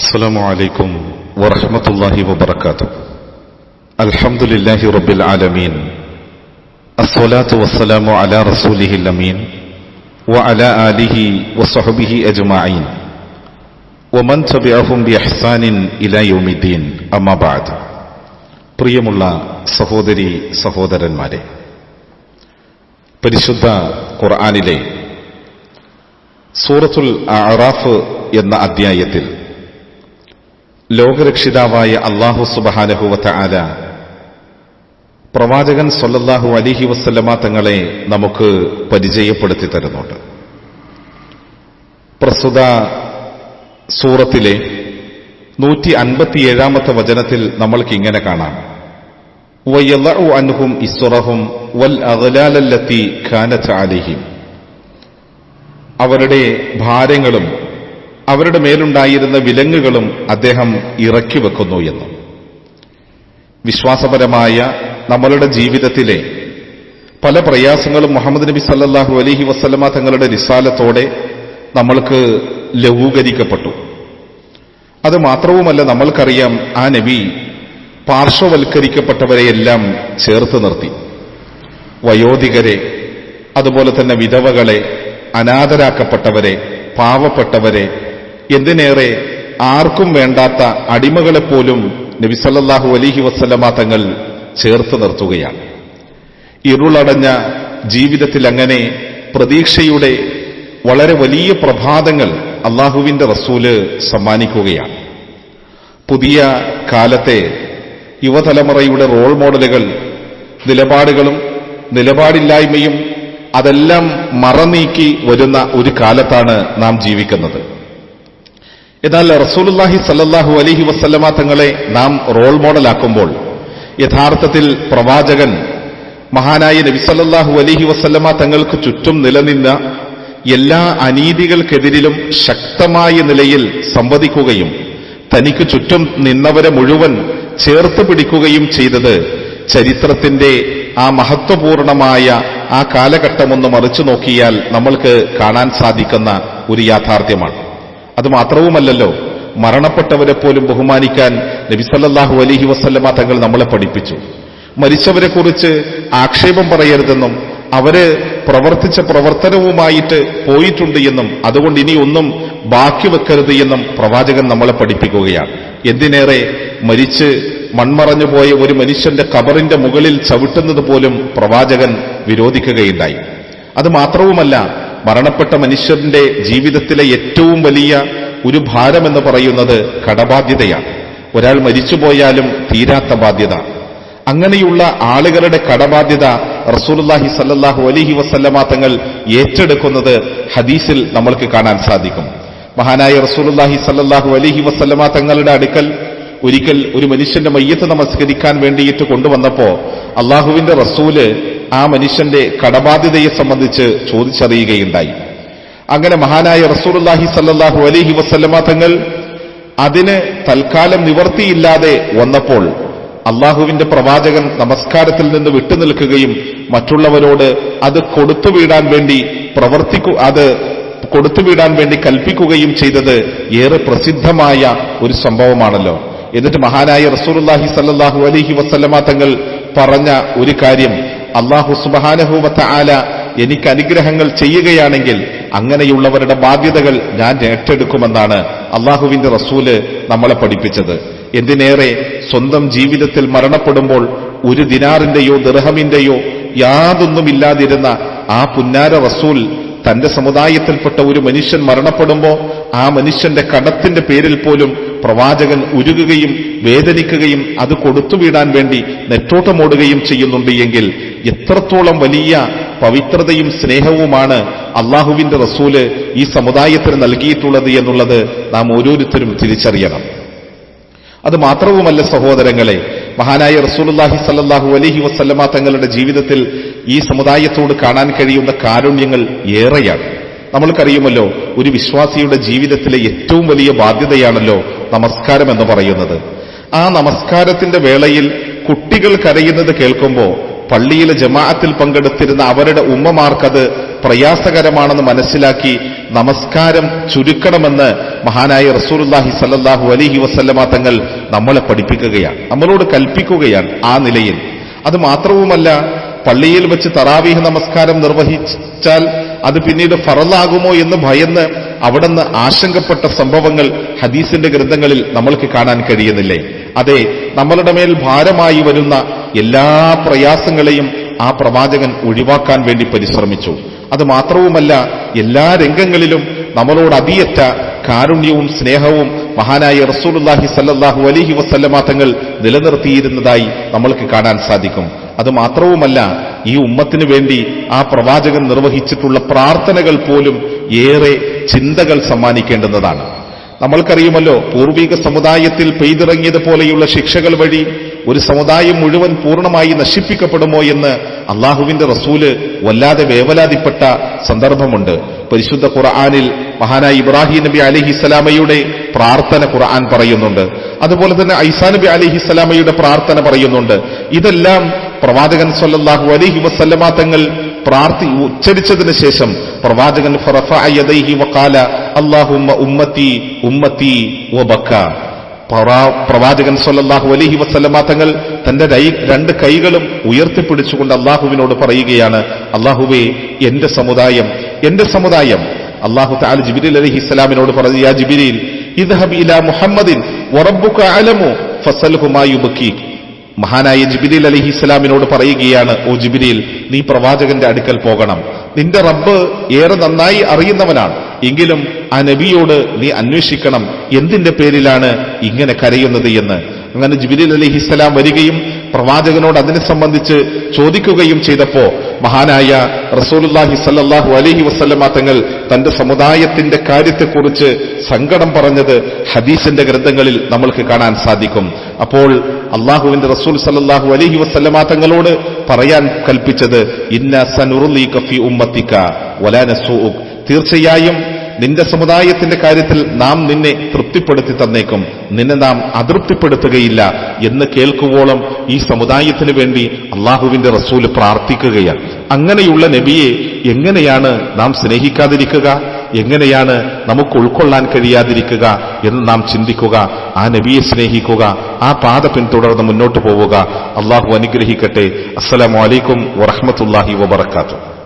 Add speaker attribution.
Speaker 1: السلام عليكم ورحمة الله وبركاته الحمد لله رب العالمين الصلاة والسلام على رسوله الأمين وعلى آله وصحبه أجمعين ومن تبعهم بإحسان إلى يوم الدين أما بعد പ്രിയമുള്ള സഹോദരി സഹോദരന്മാരെ പരിശുദ്ധ ഖുർആാനിലെ സൂറത്തുൽ അറാഫ് എന്ന അധ്യായത്തിൽ ലോകരക്ഷിതാവായ അള്ളാഹു സുബഹാനഹുവത്ത ആല പ്രവാചകൻ സൊല്ലാഹു അലിഹി വസ്ല്ലമ തങ്ങളെ നമുക്ക് പരിചയപ്പെടുത്തി തരുന്നുണ്ട്. പ്രസ്തുത സൂറത്തിലെ നൂറ്റി അൻപത്തിയേഴാമത്തെ വചനത്തിൽ നമ്മൾക്ക് ഇങ്ങനെ കാണാം. അൻഹും ഇസ്റഹും വൽ അഗ്ലാലല്ലത്തി ഖാനത്ത് അലിഹിം. അവരുടെ ഭാരങ്ങളും അവരുടെ മേലുണ്ടായിരുന്ന വിലങ്ങുകളും അദ്ദേഹം ഇറക്കി വെക്കുന്നു എന്ന്. വിശ്വാസപരമായ നമ്മളുടെ ജീവിതത്തിലെ പല പ്രയാസങ്ങളും മുഹമ്മദ് നബി സല്ലാഹു അലഹി വസ്ലമ തങ്ങളുടെ നിസ്സാലത്തോടെ നമ്മൾക്ക് ലഘൂകരിക്കപ്പെട്ടു. അത് മാത്രവുമല്ല നമ്മൾക്കറിയാം ആ നബി പാർശ്വവൽക്കരിക്കപ്പെട്ടവരെയെല്ലാം ചേർത്ത് നിർത്തി. വയോധികരെ അതുപോലെ തന്നെ വിധവകളെ അനാഥരാക്കപ്പെട്ടവരെ പാവപ്പെട്ടവരെ എന്തിനേറെ ആർക്കും വേണ്ടാത്ത അടിമകളെപ്പോലും നബിസല്ലാഹു അലിഹി വസ്ലമ തങ്ങൾ ചേർത്ത് നിർത്തുകയാണ്. ഇരുളടഞ്ഞ ജീവിതത്തിൽ അങ്ങനെ പ്രതീക്ഷയുടെ വളരെ വലിയ പ്രഭാതങ്ങൾ അള്ളാഹുവിന്റെ റസൂൽ സമ്മാനിക്കുകയാണ്. പുതിയ കാലത്തെ യുവതലമുറയുടെ റോൾ മോഡലുകൾ നിലപാടുകളും നിലപാടില്ലായ്മയും അതെല്ലാം മറനീക്കി വരുന്ന ഒരു കാലത്താണ് നാം ജീവിക്കുന്നത്. എന്നാൽ റസൂലുല്ലാഹി സല്ലാഹു അലഹി വസ്ല്ലമ തങ്ങളെ നാം റോൾ മോഡലാക്കുമ്പോൾ യഥാർത്ഥത്തിൽ പ്രവാചകൻ മഹാനായ നബിസല്ലാഹു അലഹി വസ്ല്ലമ തങ്ങൾക്ക് ചുറ്റും നിലനിന്ന എല്ലാ അനീതികൾക്കെതിരിലും ശക്തമായ നിലയിൽ സംവദിക്കുകയും തനിക്ക് ചുറ്റും നിന്നവരെ മുഴുവൻ ചേർത്ത് പിടിക്കുകയും ചെയ്തത് ചരിത്രത്തിന്റെ ആ മഹത്വപൂർണമായ ആ കാലഘട്ടമൊന്ന് മറിച്ചു നോക്കിയാൽ നമ്മൾക്ക് കാണാൻ സാധിക്കുന്ന ഒരു യാഥാർത്ഥ്യമാണ്. അത് മാത്രവുമല്ലല്ലോ മരണപ്പെട്ടവരെ പോലും ബഹുമാനിക്കാൻ നബിസല്ലാഹു അലഹി വസ്ല്ലമ തങ്ങൾ നമ്മളെ പഠിപ്പിച്ചു. മരിച്ചവരെ കുറിച്ച് ആക്ഷേപം പറയരുതെന്നും അവർ പ്രവർത്തിച്ച പ്രവർത്തനവുമായിട്ട് പോയിട്ടുണ്ട് എന്നും അതുകൊണ്ട് ഇനി ഒന്നും ബാക്കി വെക്കരുത് എന്നും പ്രവാചകൻ നമ്മളെ പഠിപ്പിക്കുകയാണ്. എന്തിനേറെ മരിച്ച് മൺമറഞ്ഞു പോയ ഒരു മനുഷ്യന്റെ കബറിന്റെ മുകളിൽ ചവിട്ടുന്നത് പോലും പ്രവാചകൻ വിരോധിക്കുകയുണ്ടായി. അത് മാത്രവുമല്ല മരണപ്പെട്ട മനുഷ്യന്റെ ജീവിതത്തിലെ ഏറ്റവും വലിയ ഒരു ഭാരമെന്ന് പറയുന്നത് കടബാധ്യതയാണ്. ഒരാൾ മരിച്ചുപോയാലും തീരാത്ത ബാധ്യത. അങ്ങനെയുള്ള ആളുകളുടെ കടബാധ്യത റസൂലുല്ലാഹി സല്ലാഹു അലഹി വസല്ലമ തങ്ങൾ ഏറ്റെടുക്കുന്നത് ഹദീസിൽ നമ്മൾക്ക് കാണാൻ സാധിക്കും. മഹാനായ റസൂലുല്ലാഹി സല്ലാഹു അലഹി വസല്ലമ തങ്ങളുടെ അടുക്കൽ ഒരിക്കൽ ഒരു മനുഷ്യന്റെ മയ്യത്ത് നമസ്കരിക്കാൻ വേണ്ടിയിട്ട് കൊണ്ടുവന്നപ്പോ അള്ളാഹുവിന്റെ റസൂൽ ആ മനുഷ്യന്റെ കടബാധ്യതയെ സംബന്ധിച്ച് ചോദിച്ചറിയുകയുണ്ടായി. അങ്ങനെ മഹാനായ റസൂലുല്ലാഹി സല്ലാഹു അലഹി വസല്ലമ തങ്ങൾ അതിന് തൽക്കാലം നിവർത്തിയില്ലാതെ വന്നപ്പോൾ അള്ളാഹുവിന്റെ പ്രവാചകൻ നമസ്കാരത്തിൽ നിന്ന് വിട്ടുനിൽക്കുകയും മറ്റുള്ളവരോട് അത് കൊടുത്തുവിടാൻ വേണ്ടി പ്രവർത്തിക്കു അത് കൊടുത്തുവിടാൻ വേണ്ടി കൽപ്പിക്കുകയും ചെയ്തത് ഏറെ പ്രസിദ്ധമായ ഒരു സംഭവമാണല്ലോ. എന്നിട്ട് മഹാനായ റസൂർല്ലാഹി സല്ലാഹു അലഹി വസ്ലമ തങ്ങൾ പറഞ്ഞ ഒരു കാര്യം അള്ളാഹു സുബാനഹുവത്ത ആല എനിക്ക് അനുഗ്രഹങ്ങൾ ചെയ്യുകയാണെങ്കിൽ അങ്ങനെയുള്ളവരുടെ ബാധ്യതകൾ ഞാൻ ഏറ്റെടുക്കുമെന്നാണ് അള്ളാഹുവിന്റെ റസൂൽ നമ്മളെ പഠിപ്പിച്ചത്. എന്തിനേറെ സ്വന്തം ജീവിതത്തിൽ മരണപ്പെടുമ്പോൾ ഒരു ദിനാറിന്റെയോ യാതൊന്നും യാതൊന്നുമില്ലാതിരുന്ന ആ പുന്നാര റസൂൽ തന്റെ സമുദായത്തിൽപ്പെട്ട ഒരു മനുഷ്യൻ മരണപ്പെടുമ്പോൾ ആ മനുഷ്യന്റെ കടത്തിന്റെ പേരിൽ പോലും പ്രവാചകൻ ഉരുകുകയും വേദനിക്കുകയും അത് കൊടുത്തുവിടാൻ വേണ്ടി നെറ്റോട്ടമോടുകയും ചെയ്യുന്നുണ്ട് എങ്കിൽ എത്രത്തോളം വലിയ പവിത്രതയും സ്നേഹവുമാണ് അള്ളാഹുവിന്റെ റസൂൽ ഈ സമുദായത്തിന് നൽകിയിട്ടുള്ളത് എന്നുള്ളത് നാം ഓരോരുത്തരും തിരിച്ചറിയണം. അത് മാത്രവുമല്ല സഹോദരങ്ങളെ മഹാനായ റസൂലുല്ലാഹി സല്ലാഹു അലഹി വസ്ല്ലമ തങ്ങളുടെ ജീവിതത്തിൽ ഈ സമുദായത്തോട് കാണാൻ കഴിയുന്ന കാരുണ്യങ്ങൾ ഏറെയാണ്. നമ്മൾക്കറിയുമല്ലോ ഒരു വിശ്വാസിയുടെ ജീവിതത്തിലെ ഏറ്റവും വലിയ ബാധ്യതയാണല്ലോ നമസ്കാരം എന്ന് പറയുന്നത്. ആ നമസ്കാരത്തിന്റെ വേളയിൽ കുട്ടികൾ കരയുന്നത് കേൾക്കുമ്പോൾ പള്ളിയിലെ ജമാഅത്തിൽ പങ്കെടുത്തിരുന്ന അവരുടെ ഉമ്മമാർക്കത് പ്രയാസകരമാണെന്ന് മനസ്സിലാക്കി നമസ്കാരം ചുരുക്കണമെന്ന് മഹാനായ റസൂലുല്ലാഹി സല്ലാഹു അലൈഹി വസല്ലമ തങ്ങൾ നമ്മളെ പഠിപ്പിക്കുകയാണ്. നമ്മളോട് കൽപ്പിക്കുകയാണ് ആ നിലയിൽ. അത് മാത്രവുമല്ല പള്ളിയിൽ വെച്ച് തറാവീഹ് നമസ്കാരം നിർവഹിച്ചാൽ അത് പിന്നീട് ഫറലാകുമോ എന്ന് ഭയന്ന് അവിടുന്ന് ആശങ്കപ്പെട്ട സംഭവങ്ങൾ ഹദീസിന്റെ ഗ്രന്ഥങ്ങളിൽ നമ്മൾക്ക് കാണാൻ കഴിയുന്നില്ലേ? അതെ നമ്മളുടെ മേൽ ഭാരമായി വരുന്ന എല്ലാ പ്രയാസങ്ങളെയും ആ പ്രവാചകൻ ഒഴിവാക്കാൻ വേണ്ടി പരിശ്രമിച്ചു. അത് മാത്രവുമല്ല എല്ലാ രംഗങ്ങളിലും നമ്മളോട് അതിയറ്റ കാരുണ്യവും സ്നേഹവും മഹാനായ റസൂലുല്ലാഹി സല്ലാഹു അലൈഹി വസല്ലമ തങ്ങൾ നിലനിർത്തിയിരുന്നതായി നമ്മൾക്ക് കാണാൻ സാധിക്കും. അത് മാത്രവുമല്ല ഈ ഉമ്മത്തിന് വേണ്ടി ആ പ്രവാചകൻ നിർവഹിച്ചിട്ടുള്ള പ്രാർത്ഥനകൾ പോലും ഏറെ ചിന്തകൾ സമ്മാനിക്കേണ്ടുന്നതാണ്. നമ്മൾക്കറിയുമല്ലോ പൂർവീക സമുദായത്തിൽ പെയ്തിറങ്ങിയത് പോലെയുള്ള ശിക്ഷകൾ വഴി ഒരു സമുദായം മുഴുവൻ പൂർണമായി നശിപ്പിക്കപ്പെടുമോ എന്ന് അള്ളാഹുവിന്റെ റസൂൽ വല്ലാതെ വേവലാതിപ്പെട്ട സന്ദർഭമുണ്ട്. പരിശുദ്ധ ഖുർആാനിൽ മഹാനായ ഇബ്രാഹിം നബി അലിഹിസ്സലാമയുടെ പ്രാർത്ഥന ഖുർആൻ പറയുന്നുണ്ട്. അതുപോലെ തന്നെ ഐസാ നബി അലിഹിസ്സലാമയുടെ പ്രാർത്ഥന പറയുന്നുണ്ട്. ഇതെല്ലാം പ്രവാചകൻ സല്ലല്ലാഹു അലൈഹി വസല്ലമ തങ്ങൾ പ്രാർത്ഥി ഉച്ചരിച്ചതിന് ശേഷം പ്രവാചകൻ വക്കാല ഉമ്മത്തി ഉമ്മത്തി പ്രവാചകൻ സല്ലല്ലാഹു അലൈഹി വസല്ലമ തങ്ങൾ തന്റെ രണ്ട് കൈകളും ഉയർത്തിപ്പിടിച്ചുകൊണ്ട് അള്ളാഹുവിനോട് പറയുകയാണ് അള്ളാഹുവേ എന്റെ സമുദായം എന്റെ സമുദായം. അള്ളാഹു താൽ ജിബിരിൽ അലഹി ഇസ്ലാമിനോട് പറഞ്ഞു യാ ജിബിരിൽ ഇദ്ഹബ് ഇലാ മുഹമ്മദിൻ വറബ്ബുക അലമു ഫസൽഹുമായി യുബ്കീക്. മഹാനായ ജിബിരിൽ അലഹി ഇസ്ലാമിനോട് പറയുകയാണ് ഓ ജിബിരിൽ നീ പ്രവാചകന്റെ അടുക്കൽ പോകണം. നിന്റെ റബ്ബ് ഏറെ നന്നായി അറിയുന്നവനാണ്. എങ്കിലും ആ നബിയോട് നീ അന്വേഷിക്കണം എന്തിന്റെ പേരിലാണ് ഇങ്ങനെ കരയുന്നത് എന്ന്. അങ്ങനെ ജിബിരിൽ അലഹി ഇസ്ലാം വരികയും പ്രവാചകനോട് അതിനെ സംബന്ധിച്ച് ചോദിക്കുകയും ചെയ്തപ്പോ മഹാനായ റസൂലുല്ലാഹി സല്ലാഹു അലഹി വസല്ലമ തങ്ങൾ തന്റെ സമുദായത്തിന്റെ കാര്യത്തെക്കുറിച്ച് സങ്കടം പറഞ്ഞത് ഹദീസിന്റെ ഗ്രന്ഥങ്ങളിൽ നമ്മൾക്ക് കാണാൻ സാധിക്കും. അപ്പോൾ അള്ളാഹുവിന്റെ റസൂൽ സല്ലാഹു അലഹി വസല്ലമ തങ്ങളോട് പറയാൻ കൽപ്പിച്ചത് ഇന്ന സനുറുലി കഫി ഉമ്മത്തിക്ക വലാ നസൂഉക്. തീർച്ചയായും നിന്റെ സമുദായത്തിന്റെ കാര്യത്തിൽ നാം നിന്നെ തൃപ്തിപ്പെടുത്തി തന്നേക്കും. നിന്നെ നാം അതൃപ്തിപ്പെടുത്തുകയില്ല എന്ന് കേൾക്കുവോളം ഈ സമുദായത്തിന് വേണ്ടി അള്ളാഹുവിന്റെ റസൂൽ പ്രാർത്ഥിക്കുകയാണ്. അങ്ങനെയുള്ള നബിയെ എങ്ങനെയാണ് നാം സ്നേഹിക്കാതിരിക്കുക? എങ്ങനെയാണ് നമുക്ക് ഉൾക്കൊള്ളാൻ കഴിയാതിരിക്കുക എന്ന് നാം ചിന്തിക്കുക? ആ നബിയെ സ്നേഹിക്കുക ആ പാത പിന്തുടർന്ന് മുന്നോട്ട് പോവുക. അള്ളാഹു അനുഗ്രഹിക്കട്ടെ. അസ്സലാമലൈക്കും വറഹമത്തല്ലാഹി വബർക്കാത്തു